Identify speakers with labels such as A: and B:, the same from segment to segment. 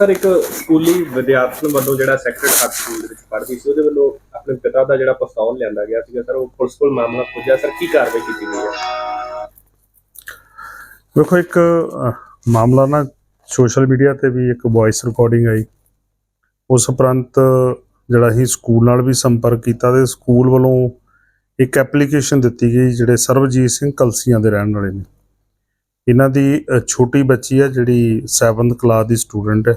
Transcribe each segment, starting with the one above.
A: Sir, ਇੱਕ ਸਕੂਲੀ ਵਿਦਿਆਰਥਣ ਵੱਲੋਂ ਜਿਹੜਾ ਸੈਕਰਡ ਹਾਰਟ ਸਕੂਲ ਦੇ ਵਿੱਚ ਪੜ੍ਹਦੀ ਸੀ, ਉਹਦੇ ਵੱਲੋਂ ਆਪਣੇ ਪਿਤਾ ਦਾ ਜਿਹੜਾ ਪਿਸਤੌਲ ਲਿਆਂਦਾ ਗਿਆ ਸੀਗਾ। ਸਰ, ਉਹ ਪੁਲਿਸ ਕੋਲ ਮਾਮਲਾ ਪੁੱਜਿਆ। ਸਰ, ਕੀ ਕਾਰਵਾਈ ਕੀਤੀ ਗਈ ਹੈ?
B: ਵੇਖੋ ਇੱਕ ਮਾਮਲਾ ਨਾ ਸੋਸ਼ਲ ਮੀਡੀਆ ਤੇ ਵੀ ਇੱਕ ਵੌਇਸ ਰਿਕਾਰਡਿੰਗ ਆਈ। ਉਸ ਉਪਰੰਤ ਜਿਹੜਾ ਅਸੀਂ ਸਕੂਲ ਨਾਲ ਵੀ ਸੰਪਰਕ ਕੀਤਾ ਤੇ ਸਕੂਲ ਵੱਲੋਂ ਇੱਕ ਐਪਲੀਕੇਸ਼ਨ ਦਿੱਤੀ ਗਈ, ਜਿਹੜੇ ਸਰਬਜੀਤ ਸਿੰਘ ਕਲਸੀਆਂ ਦੇ ਰਹਿਣ ਵਾਲੇ ਨੇ। ਇਹਨਾਂ ਦੀ ਛੋਟੀ ਬੱਚੀ ਹੈ ਜਿਹੜੀ 7th ਕਲਾਸ ਦੀ ਸਟੂਡੈਂਟ ਹੈ।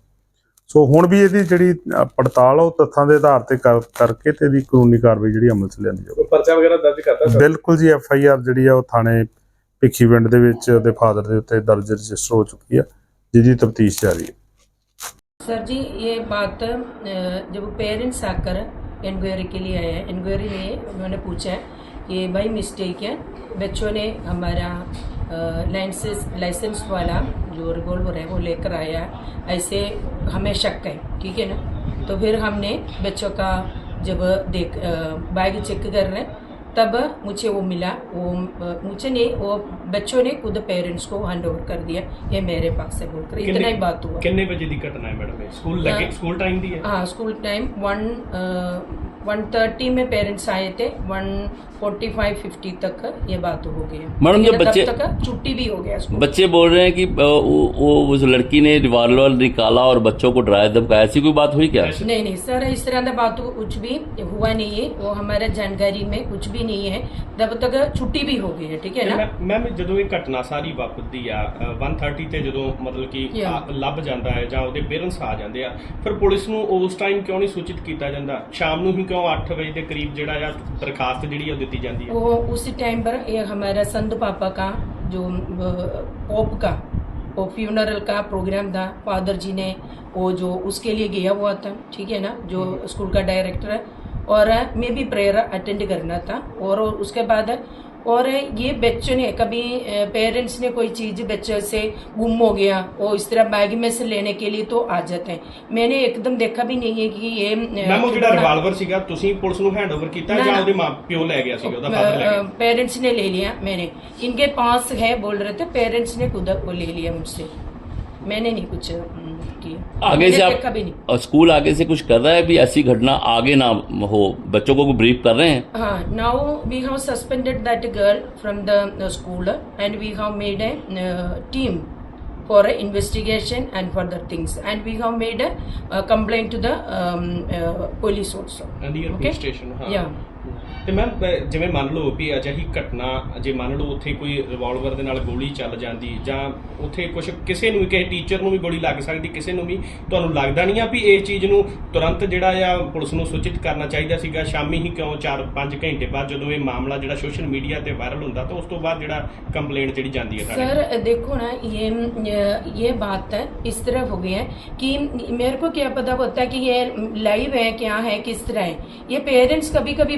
B: ਸੋ ਹੁਣ ਵੀ ਇਹਦੀ ਜਿਹੜੀ ਪੜਤਾਲ ਉਹ ਤੱਥਾਂ ਦੇ ਆਧਾਰ ਤੇ ਕਰਕੇ ਤੇ ਇਹਦੀ ਕਾਨੂੰਨੀ ਕਾਰਵਾਈ ਜਿਹੜੀ ਅਮਲ 'ਚ ਲਿਆਂਦੀ ਜਾਊਗੀ।
A: ਪਰਚਾ ਵਗੈਰਾ ਦਰਜ ਕਰਦਾ
B: ਬਿਲਕੁਲ ਜੀ ਐਫ ਆਈ ਆਰ ਜਿਹੜੀ ਆ ਉਹ ਥਾਣੇ ਭਿੱਖੀ ਪਿੰਡ ਦੇ ਵਿੱਚ ਉਹਦੇ ਫਾਦਰ ਦੇ ਉੱਤੇ ਦਰਜ ਰਜਿਸਟਰ ਹੋ ਚੁੱਕੀ ਆ ਜਿਹਦੀ ਤਫਤੀਸ਼ ਜਾਰੀ ਹੈ।
C: सर जी ये बात जब पेरेंट्स आकर इंक्वायरी के लिए आए हैं इंक्वायरी में उन्होंने पूछा है कि भाई मिस्टेक है बच्चों ने हमारा लाइसेंस लाइसेंस वाला जो रिवॉल्वर है वो लेकर आया। ऐसे हमें शक है ठीक है ना? तो फिर हमने बच्चों का जब देख बैग चेक कर रहे तब मुझे वो मिला। वो मुझे ने वो बच्चों ने खुद पेरेंट्स को हैंड ओवर कर दिया ये मेरे पास से बोलकर। इतना ही बात हुआ।
A: कितने बजे दिक्कत ना है मैडम?
C: स्कूल
A: लगे स्कूल टाइम दिया
C: हाँ स्कूल टाइम वन 130 में पेरेंट्स आए थे 145 50 तक ये बात हो गई
D: मैडम
C: जो
D: बच्चे
C: छुट्टी भी हो गया
D: बच्चे बोल रहे हैं कि वो उस लड़की ने रिवाल्वर निकाला और बच्चों को डराया धमकाया ऐसी कोई बात हुई क्या
C: नहीं नहीं सर इस तरह की बात कुछ भी हुआ नहीं है वो हमारे जानकारी में कुछ भी नहीं है तब तक ਛੁੱਟੀ ਵੀ ਹੋ ਗਈ ਹੈ ਠੀਕ ਹੈ ਨਾ
A: ਮੈਮ ਜਦੋਂ ਇਹ ਘਟਨਾ ਸਾਰੀ ਵਾਪਰਦੀ ਆ 130 ਤੇ ਜਦੋਂ ਮਤਲਬ ਕਿ ਲੱਭ ਜਾਂਦਾ ਹੈ ਜਾਂ ਉਹਦੇ ਪੇਰੈਂਟਸ ਆ ਜਾਂਦੇ ਆ ਫਿਰ ਪੁਲਿਸ ਨੂੰ ਉਸ ਟਾਈਮ ਕਿਉਂ ਨਹੀਂ ਸੂਚਿਤ ਕੀਤਾ ਜਾਂਦਾ ਸ਼ਾਮ ਨੂੰ ਹੀ ਕਿਉਂ 8 ਵਜੇ ਦੇ ਕਰੀਬ ਜਿਹੜਾ ਆ ਦਰਖਾਸਤ ਜਿਹੜੀ ਆ ਉਹ ਦਿੱਤੀ ਜਾਂਦੀ है
C: वो उसी टाइम पर ये हमारा संत पापा का जो अ, पोप का वो फ्यूनरल का प्रोग्राम था फादर जी ने वो जो उसके लिए गया हुआ था ठीक है ना जो स्कूल का डायरेक्टर है और मैं भी प्रेयर अटेंड करना था और उसके बाद और ये बच्चों ने कभी पेरेंट्स ने कोई चीज़ बच्चे से गुम हो गया और इस तरह बैग में से लेने के लिए तो ਆ ਜਾਂਦੇ ਮੈਨੇ ਇੱਕਦਮ ਦੇਖਾ ਵੀ ਨਹੀਂ ਹੈ ਕਿ ਇਹ
A: ਮੈਮ ਉਹ ਜਿਹੜਾ ਰਿਵਾਲਵਰ ਸੀਗਾ ਤੁਸੀਂ ਪੁਲਿਸ ਨੂੰ ਹੈਂਡਓਵਰ ਕੀਤਾ ਜਾਂ ਉਹਦੇ ਮਾਪਿਓ ਲੈ ਗਿਆ ਸੀਗਾ ਉਹਦਾ ਫਾਦਰ ਲੈ ਗਿਆ
C: पेरेंट्स ने ले लिया मैंने इनके पास है बोल रहे थे पेरेंट्स ने खुद को ले लिया मुझसे मैंने नहीं कुछ होती है
D: आगे से आप
C: कभी नहीं।
D: और स्कूल आगे से कुछ कर रहा है? अभी ऐसी घटना आगे ना हो। बच्चों को ब्रीफ कर रहे हैं।
C: हाँ now we have suspended that girl from the school and we have made a team for investigation and for the things and we have made a complain to
A: the
C: police
A: also okay station
C: या
A: ਤੇ ma'am ਜਿਵੇਂ ਮੰਨ ਲਓ ਵੀ ਅਜਿਹੀ ਘਟਨਾ ਜੇ ਮੰਨ ਲਓ ਉੱਥੇ ਕੋਈ ਰਿਵਾਲਵਰ ਦੇ ਨਾਲ ਗੋਲੀ ਚੱਲ ਜਾਂਦੀ ਜਾਂ ਉੱਥੇ ਕੁਝ ਕਿਸੇ ਨੂੰ ਕਿਸੇ ਟੀਚਰ ਨੂੰ ਵੀ ਗੋਲੀ ਲੱਗ ਸਕਦੀ ਕਿਸੇ ਨੂੰ ਵੀ ਤੁਹਾਨੂੰ ਲੱਗਦਾ ਨਹੀਂ ਆ ਵੀ ਇਸ ਚੀਜ਼ ਨੂੰ ਤੁਰੰਤ ਜਿਹੜਾ ਆ ਪੁਲਿਸ ਨੂੰ ਸੂਚਿਤ ਕਰਨਾ ਚਾਹੀਦਾ ਸੀਗਾ? ਸ਼ਾਮੀ ਹੀ ਕਿਉਂ 4-5 ਘੰਟੇ ਬਾਅਦ ਜਦੋਂ ਇਹ ਮਾਮਲਾ ਜਿਹੜਾ ਸੋਸ਼ਲ ਮੀਡੀਆ ਤੇ ਵਾਇਰਲ ਹੁੰਦਾ ਤਾਂ ਉਸ ਤੋਂ ਬਾਅਦ ਜਿਹੜਾ ਕੰਪਲੇਂਟ ਜਿਹੜੀ ਜਾਂਦੀ ਹੈ
C: ਸਰ ਦੇਖੋ ਨਾ ਇਹ ਇਹ बात है इस तरह हो गया है कि मेरे को क्या पता होता है कि ਹੈ लाइव है क्या है किस तरह है ये पेरेंट्स कभी कभी